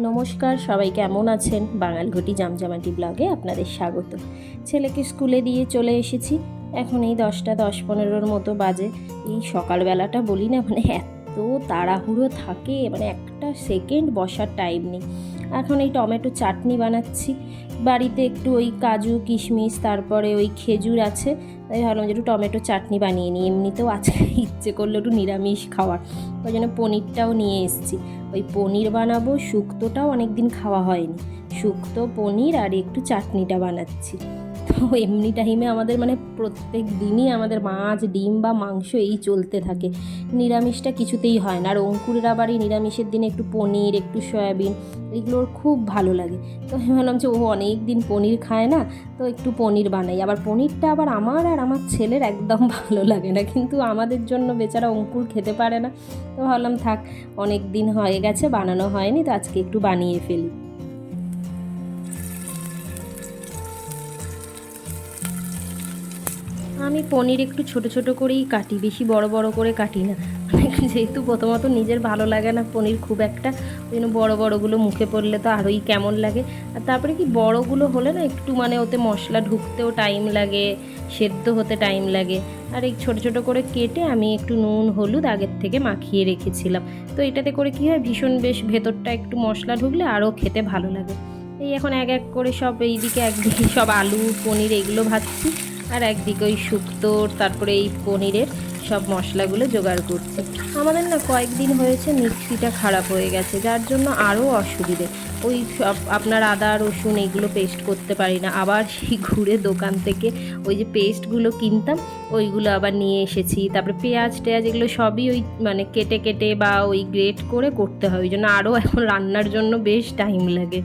নমস্কার, সবাই কেমন আছেন? বাঙালঘটি জামজামাটি ব্লগে আপনাদের স্বাগত। ছেলেকে স্কুলে দিয়ে চলে এসেছি। এখন এই দশটা দশ পনেরোর মতো বাজে। এই সকালবেলাটা বলি না মানে এত তাড়াহুড়ো থাকে মানে একটা সেকেন্ড বসার টাইম নেই। এখন এই টমেটো চাটনি বানাচ্ছি। বাড়িতে একটু ওই কাজু, কিশমিশ, তারপরে ওই খেজুর আছে। তাই ভাবলাম যে একটু টমেটো চাটনি বানিয়ে নিই। এমনিতেও আজকে ইচ্ছে করল একটু নিরামিষ খাওয়ার। ওই জন্য পনিরটাও নিয়ে এসেছি। ওই পনির বানাবো, শুক্তোটাও অনেক দিন খাওয়া হয়নি। শুক্তো, পনির আর একটু চাটনিটা বানাচ্ছি। এমনি টাইমে আমাদের মানে প্রত্যেক দিনই আমাদের মাছ, ডিম বা মাংস এই চলতে থাকে। নিরামিষটা কিছুতেই হয় না। আর অঙ্কুরের আবার এই নিরামিষের দিনে একটু পনির, একটু সয়াবিন, এগুলো ওর খুব ভালো লাগে। তো আমি ভাবলাম যে ও অনেক দিন পনির খায় না, তো একটু পনির বানাই। আবার পনিরটা আবার আমার আর আমার ছেলের একদম ভালো লাগে না। কিন্তু আমাদের জন্য বেচারা অঙ্কুর খেতে পারে না। তো ভাবলাম থাক, অনেক দিন হয়ে গেছে, বানানো হয়নি, তো আজকে একটু বানিয়ে ফেলি। আমি পনির একটু ছোট ছোট করেই কাটি, বেশি বড় বড় করে কাটি না। যেহেতু প্রথমত নিজের ভালো লাগে না পনির খুব একটা, ওই জন্য বড়ো বড়োগুলো মুখে পড়লে তো আরোই কেমন লাগে। আর তারপরে কি বড়োগুলো হলে না একটু মানে ওতে মশলা ঢুকতেও টাইম লাগে, সেদ্ধ হতে টাইম লাগে। আর এই ছোটো ছোটো করে কেটে আমি একটু নুন, হলুদ আগের থেকে মাখিয়ে রেখেছিলাম। তো এটাতে করে কি হয়, ভীষণ বেশ ভেতরটা একটু মশলা ঢুকলে আরও খেতে ভালো লাগে। এই এখন এক এক করে সব এইদিকে একদিকে সব আলু, পনির এগুলো ভাজছি। আর একদিকে ওই শুক্তোর তারপরে এই পনিরের সব মশলাগুলো জোগাড় করছি। আমাদের না কয়েকদিন হয়েছে মিক্সিটা খারাপ হয়ে গেছে, যার জন্য আরও অসুবিধে। ওই সব আপনার আদা, রসুন এগুলো পেস্ট করতে পারি না। আবার সেই ঘুরে দোকান থেকে ওই যে পেস্টগুলো কিনতাম, ওইগুলো আবার নিয়ে এসেছি। তারপরে পেঁয়াজ টেয়াজ এগুলো সবই ওই মানে কেটে কেটে বা ওই গ্রেট করে করতে হয়। ওই জন্য আরও এখন রান্নার জন্য বেশ টাইম লাগে।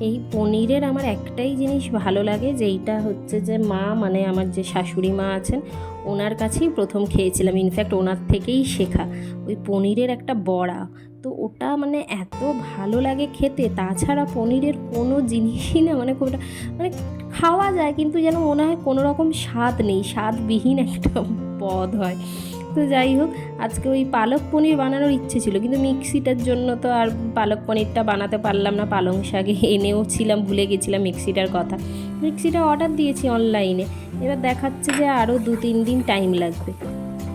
এই পনিরের আমার একটাই জিনিস ভালো লাগে, যেইটা হচ্ছে যে মা মানে আমার যে শাশুড়ি মা আছেন, ওনার কাছেই প্রথম খেয়েছিলাম। ইনফ্যাক্ট ওনার থেকেই শেখা। ওই পনিরের একটা বড়া। তো ওটা মানে এত ভালো লাগে খেতে, তাছাড়া পনিরের কোনো জিনিসই না মানে খুব মানে খাওয়া যায়, কিন্তু যেন মনে হয় কোনো রকম স্বাদ নেই। স্বাদবিহীন একটা পদ হয়। তো যাই হোক, আজকে ওই পালক পনির বানানোর ইচ্ছে ছিল, কিন্তু মিক্সিটার জন্য তো আর পালক পনিরটা বানাতে পারলাম না, পালং শাকে এনেও ছিলাম, ভুলে গেছিলাম মিক্সিটার কথা। মিক্সিটা অর্ডার দিয়েছি অনলাইনে, এবার দেখাচ্ছে যে আরও দু তিন দিন টাইম লাগবে।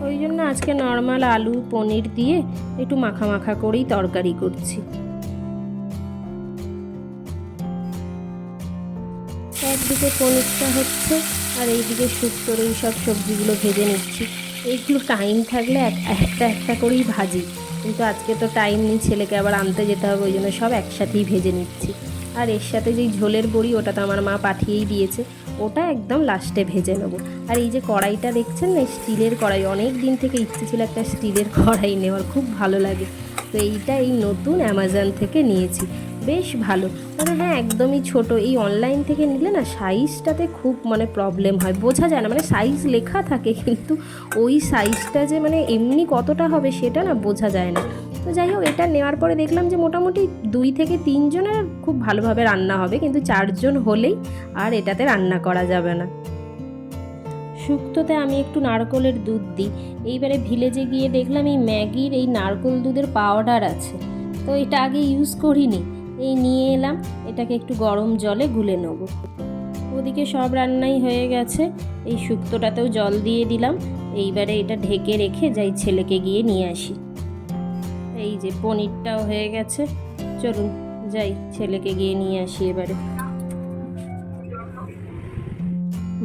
ওই জন্য আজকে নর্মাল আলু পনির দিয়ে একটু মাখা মাখা করেই তরকারি করছি। একদিকে পনিরটা হচ্ছে, আর এইদিকে শুক্তোর এই সব সবজিগুলো ভেজে নিচ্ছি। এইগুলো টাইম থাকলে এক- একটা একটা করেই ভাজি। কিন্তু আজকে তো টাইম নেই, ছেলেকে আবার আনতে যেতে হবে, ওই জন্য সব একসাথেই ভেজে নিচ্ছি। আর এর সাথে যেই ঝোলের বড়ি, ওটা তো আমার মা পাঠিয়েই দিয়েছে, ওটা একদম লাস্টে ভেজে নেব। আর এই যে কড়াইটা দেখছেন না, স্টিলের কড়াই, অনেক দিন থেকে ইচ্ছে ছিল একটা স্টিলের কড়াই নেওয়ার, খুব ভালো লাগে। তো এইটা এই নতুন অ্যামাজন থেকে নিয়েছি। বেশ ভালো। মানে হ্যাঁ একদমই ছোট। এই অনলাইন থেকে নিলে না সাইজটাতে খুব মানে প্রবলেম হয়। বোঝা যায় না মানে সাইজ লেখা থাকে, কিন্তু ওই সাইজটা যে মানে এমনি কতটা হবে সেটা না বোঝা যায় না। তো যাই হোক, এটা নেওয়ার পরে দেখলাম যে মোটামুটি দুই থেকে তিনজনের খুব ভালোভাবে রান্না হবে, কিন্তু চারজন হলেই আর এটাতে রান্না করা যাবে না। শুক্তোতে আমি একটু নারকলের দুধ দিই। এইবারে ভিলেজে গিয়ে দেখলাম এই ম্যাগির এই নারকল দুধের পাউডার আছে। তো এটা আগে ইউজ করিনি। এই নিয়ে এলাম, এটাকে একটু গরম জলে গুলে নেব। ওদিকে সব রান্নাই হয়ে গেছে, এই শুক্তোটাতেও জল দিয়ে দিলাম, এইবারে এটা ঢেকে রেখে যাই ছেলেকে গিয়ে নিয়ে আসি। এই যে পনিরটাও হয়ে গেছে, চলুন যাই ছেলেকে গিয়ে নিয়ে আসি এবারে।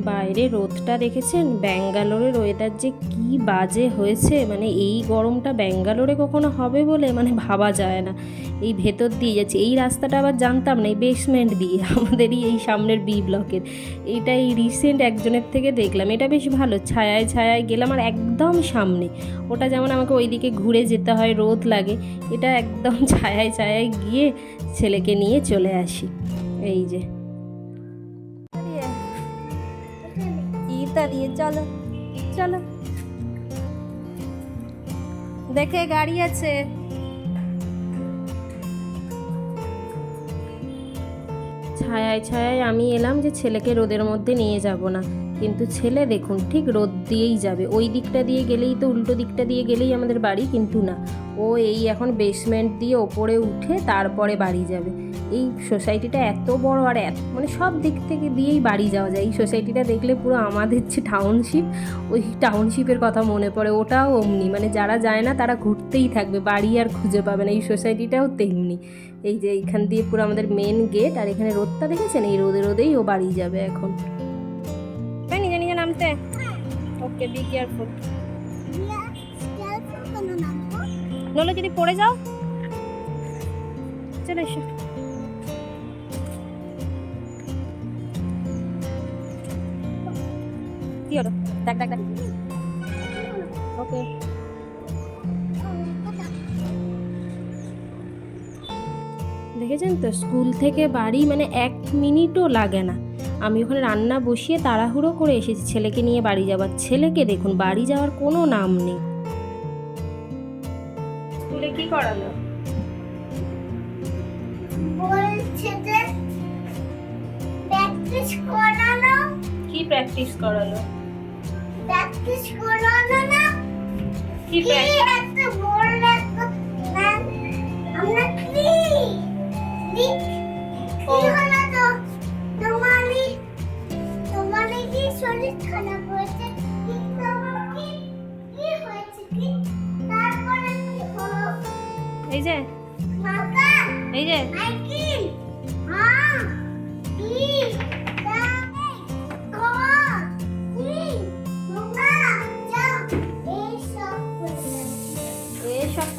বাইরে রোদটা দেখেছেন? ব্যাঙ্গালোরের ওয়েদার যে কি বাজে হয়েছে? মানে এই গরমটা ব্যাঙ্গালোরে কখনো হবে বলে মানে ভাবা যায় না। এই ভেতর দিয়ে যাচ্ছে। এই রাস্তাটা আবার জানতাম না, এই বেসমেন্ট দিয়ে, আমাদেরই এই সামনের বি ব্লকের এটা এই রিসেন্ট একজনের থেকে দেখলাম। এটা বেশ ভালো, ছায়ায় ছায়ায় গেলাম আর একদম সামনে। ওটা যেমন আমাকে ওইদিকে ঘুরে যেতে হয়, রোদ লাগে, এটা একদম ছায়ায় ছায়ায় গিয়ে ছেলেকে নিয়ে চলে আসি। এই যে। দাঁড়িয়ে চলো চলো। দেখে গাড়ি আছে। ছায়ায় ছায়ায় আমি এলাম যে ছেলেকে রোদের মধ্যে নিয়ে যাব না। কিন্তু ছেলে দেখুন, ঠিক রোদ দিয়েই যাবে। ওই দিকটা দিয়ে গেলেই তো উল্টো দিকটা দিয়ে গেলেই আমাদের বাড়ি, কিন্তু না। ও এই এখন বেসমেন্ট দিয়ে ওপরে উঠে তারপরে বাড়ি যাবে। এই সোসাইটিটা এত বড় আর এত মানে সব দিক থেকে দিয়েই বাড়ি যাওয়া যায়। এই সোসাইটিটা দেখলে পুরো আমাদের যে টাউনশিপ ওই টাউনশিপের কথা মনে পড়ে। ওটাও অমনি মানে যারা যায় না তারা ঘুরতেই থাকবে বাড়ি আর খুঁজে পাবে না। এই সোসাইটিটাও তেমনি। এই যে এইখান দিয়ে পুরো আমাদের মেন গেট আর এখানে রোদটা দেখেছেন? এই রোদে রোদেই ও বাড়ি যাবে এখন। নিজে নিজে নামতে। ওকে বি কেয়ারফুল নলে যদি পড়ে যাও। চলে এসো। কি হলো? দেখ দেখ দেখ। ওকে দেখেছেন তো? স্কুল থেকে বাড়ি মানে এক মিনিটও লাগে না। আমি ওখানে রান্না বসিয়ে তাড়াহুড়ো করে এসেছি। ছেলেকে নিয়ে বাড়ি যাবার। ছেলেকে দেখুন বাড়ি যাওয়ার কোনো নাম নেই। স্কুলে কি করালো? বলছে যে প্র্যাকটিস করানো কি প্র্যাকটিস করালো? প্র্যাকটিস করানো না কি কি একটা বললে তো আমরা কি? কি ও। তো? তোমারই তোমারই কি শরীর খারাপ হয়েছে। কি তোমার কি কি হয়েছে কি তারপরে কি হলো? এই যে। এই যে। হ্যাঁ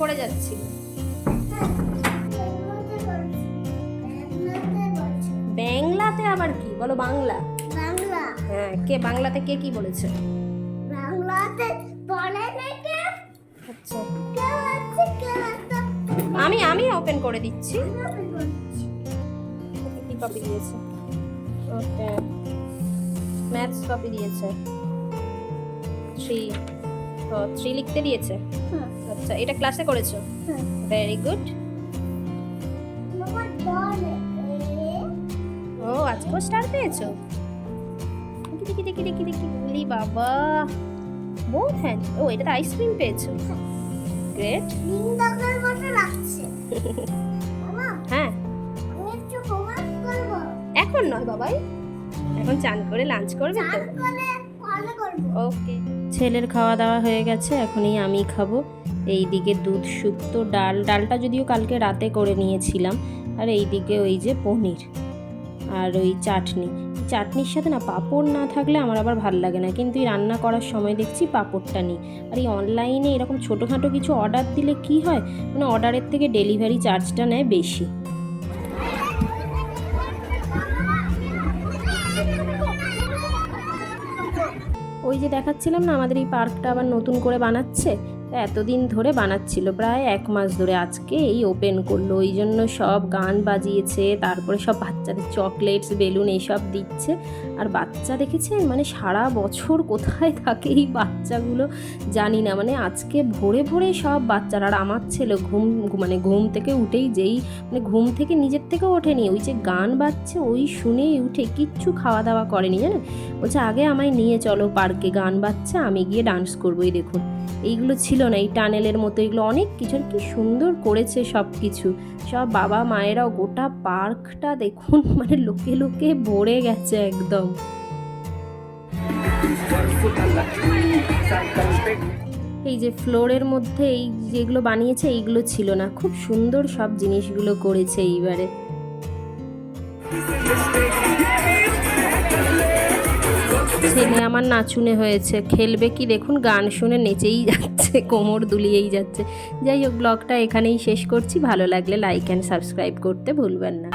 করে যাচ্ছি। বাংলাতে আবার কি? বলো বাংলা। বাংলা। হ্যাঁ কে বাংলাতে কে কি বলেছে? বাংলাতে নাকি আচ্ছা। আমি আমি ওপেন করে দিচ্ছি। কি কপি দিয়েছে? ওকে। ম্যাথস কপি দিয়েছে। থ্রি থ্রি লিখতে দিয়েছে? হ্যাঁ আচ্ছা এটা ক্লাসে করেছ? হ্যাঁ। ভেরি গুড বলে এ ও আজকেও স্টার পেয়েছ। দেখি দেখি দেখি দেখি বলি বাবা। বহুত হ্যাঁ ও এটা আইসক্রিম পেয়েছ। গ্রেট হ্যাঁ। এখন নয় বাবাই। এখন চান করে লাঞ্চ করবে তো। ওকে। ছেলের খাওয়া দাওয়া হয়ে গেছে, এখনই আমি খাব। এইদিকে দুধ শুক্তো ডাল, ডালটা যদিও কালকে রাতে করে নিয়েছিলাম, আর এই দিকে ওই যে পনির আর ওই চাটনি। চাটনির সাথে না পাঁপড় না থাকলে আমার আবার ভালো লাগে না, কিন্তু এই রান্না করার সময় দেখছি পাঁপড়টা নিই। আর এই অনলাইনে এরকম ছোটোখাটো কিছু অর্ডার দিলে কি হয়? মানে অর্ডারের থেকে ডেলিভারি চার্জটা নেয় বেশি। ওই যে দেখাচ্ছিলাম না আমাদের এই পার্কটা আবার নতুন করে বানাচ্ছে? এতদিন ধরে বানাচ্ছিল, প্রায় এক মাস ধরে আজকে এই ওপেন করল। ওই জন্য সব গান বাজিয়েছে, তারপরে সব বাচ্চাদের চকলেটস বেলুন এইসব দিচ্ছে। আর বাচ্চা দেখেছেন? মানে সারা বছর কোথায় থাকে এই বাচ্চাগুলো? জানি না মানে আজকে ভোরে ভোরে সব বাচ্চারা, আর আমার ছেলে ঘুম মানে ঘুম থেকে উঠেই যেই মানে ঘুম থেকে নিজের থেকেও ওঠেনি। ওই যে গান বাজছে, ওই শুনেই উঠে কিচ্ছু খাওয়া দাওয়া করেনি, জানেন? বলছে, আগে আমায় নিয়ে চলো, পার্কে গান বাজছে, আমি গিয়ে ডান্স করব এই দেখুন। এইগুলো ছিল না, এই টানেলের মতো। এগুলো অনেক কিছু কি সুন্দর করেছে সব কিছু সব বাবা মায়েরাও গোটা পার্কটা দেখুন মানে লোকে লোকে ভরে গেছে একদম। এই যে ফ্লোরের মধ্যে এই যেগুলো বানিয়েছে, এইগুলো ছিল না। খুব সুন্দর সব জিনিসগুলো করেছে এইবারে। ছেলে আমার নাচুনে হয়েছে, খেলবে কি? দেখুন, গান শুনে নেচেই যাচ্ছে, কোমর দুলিয়েই যাচ্ছে। যাই হোক, ব্লগটা এখানেই শেষ করছি। ভালো লাগলে লাইক অ্যান্ড সাবস্ক্রাইব করতে ভুলবেন না।